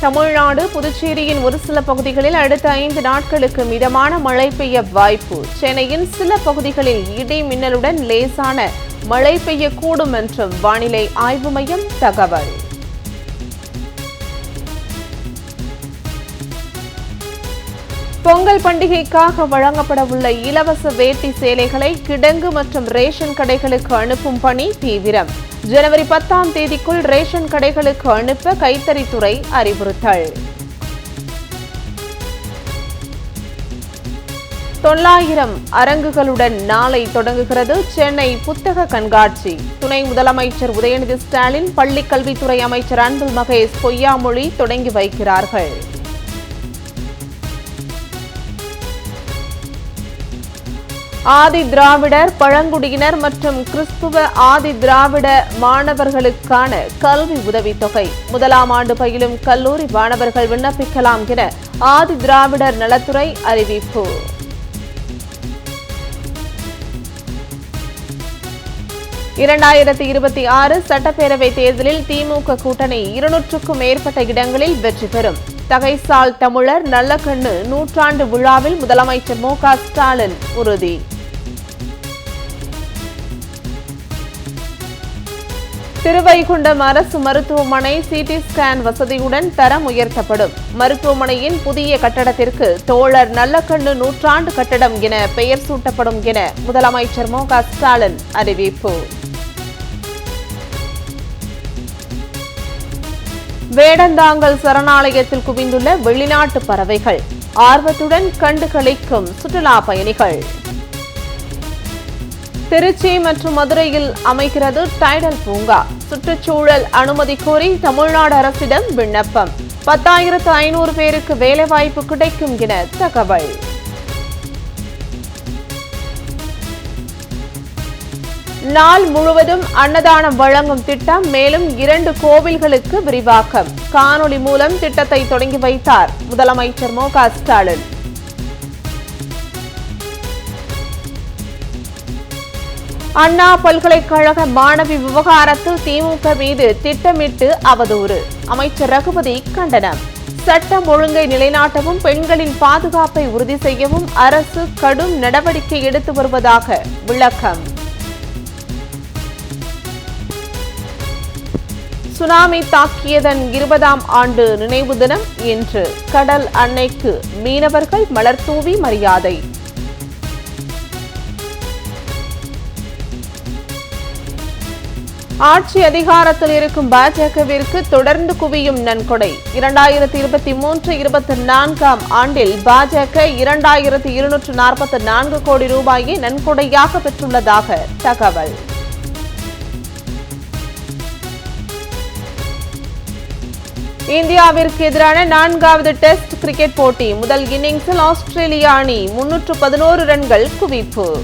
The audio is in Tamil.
தமிழ்நாடு புதுச்சேரியின் ஒரு சில பகுதிகளில் அடுத்த ஐந்து நாட்களுக்கு மிதமான மழை பெய்ய வாய்ப்பு. சென்னையின் சில பகுதிகளில் இடி மின்னலுடன் லேசான மழை பெய்யக்கூடும் என்றும் வானிலை ஆய்வு மையம் தகவல். பொங்கல் பண்டிகைக்காக வழங்கப்பட உள்ள இலவச வேட்டி சேலைகளை கிடங்கு மற்றும் ரேஷன் கடைகளுக்கு அனுப்பும் பணி தீவிரம். ஜனவரி பத்தாம் தேதிக்குள் ரேஷன் கடைகளுக்கு அனுப்ப கைத்தறித்துறை அறிவுறுத்தல். தொள்ளாயிரம் அரங்குகளுடன் நாளை தொடங்குகிறது சென்னை புத்தக கண்காட்சி. துணை முதலமைச்சர் உதயநிதி ஸ்டாலின் பள்ளிக்கல்வித்துறை அமைச்சர் அன்பில் மகேஷ் பொய்யாமொழி தொடங்கி வைக்கிறார்கள். ஆதி திராவிடர் பழங்குடியினர் மற்றும் கிறிஸ்துவ ஆதி திராவிட மாணவர்களுக்கான கல்வி உதவித்தொகை. முதலாம் ஆண்டு பயிலும் கல்லூரி மாணவர்கள் விண்ணப்பிக்கலாம் என ஆதி திராவிடர் நலத்துறை அறிவிப்பு. இரண்டாயிரத்தி இருபத்தி ஆறு சட்டப்பேரவை தேர்தலில் திமுக கூட்டணி இருநூற்றுக்கும் மேற்பட்ட இடங்களில் வெற்றி பெறும். தகைசால் தமிழர் நல்லக்கண்ணு நூற்றாண்டு விழாவில் முதலமைச்சர் மு க ஸ்டாலின் உறுதி. திருவைகுண்டம் அரசு மருத்துவமனை சிடி ஸ்கேன் வசதியுடன் தரம் உயர்த்தப்படும் மருத்துவமனையின் புதிய கட்டடத்திற்கு தோழர் நல்லக்கண்ணு நூற்றாண்டு கட்டடம் என பெயர் சூட்டப்படும் என முதலமைச்சர் மு க ஸ்டாலின் அறிவிப்பு. வேடந்தாங்கல் சரணாலயத்தில் குவிந்துள்ள வெளிநாட்டு பறவைகள் ஆர்வத்துடன் கண்டு கழிக்கும் சுற்றுலா பயணிகள். திருச்சி மற்றும் மதுரையில் அமைகிறது டைடல் பூங்கா. சுற்றுச்சூழல் அனுமதி கோரி தமிழ்நாடு அரசிடம் விண்ணப்பம். பத்தாயிரத்து ஐநூறு பேருக்கு வேலைவாய்ப்பு கிடைக்கும் என தகவல். நாள் முழுவதும் அன்னதானம் வழங்கும் திட்டம் மேலும் இரண்டு கோவில்களுக்கு விரிவாக்கம். காணொலி மூலம் திட்டத்தை தொடங்கி வைத்தார் முதலமைச்சர் மு க ஸ்டாலின். அண்ணா பல்கலைக்கழக மாணவி விவகாரத்தில் திமுக மீது திட்டமிட்டு அவதூறு. அமைச்சர் ரகுபதி கண்டனம். சட்டம் ஒழுங்கை நிலைநாட்டவும் பெண்களின் பாதுகாப்பை உறுதி செய்யவும் அரசு கடும் நடவடிக்கை எடுத்து வருவதாக விளக்கம். சுனாமி தாக்கியதன் இருபதாம் ஆண்டு நினைவு தினம் இன்று. கடல் அன்னைக்கு மீனவர்கள் மலர்தூவி மரியாதை. ஆட்சி அதிகாரத்தில் இருக்கும் பாஜகவிற்கு தொடர்ந்து குவியும் நன்கொடை. இரண்டாயிரத்தி இருபத்தி மூன்று இருபத்தி நான்காம் ஆண்டில் பாஜக இரண்டாயிரத்தி இருநூற்று நாற்பத்தி நான்கு கோடி ரூபாயை நன்கொடையாக பெற்றுள்ளதாக தகவல். இந்தியாவிற்கு எதிரான நான்காவது டெஸ்ட் கிரிக்கெட் போட்டி. முதல் இன்னிங்ஸில் ஆஸ்திரேலிய அணி முன்னூற்று பதினோரு ரன்கள் குவிப்பு.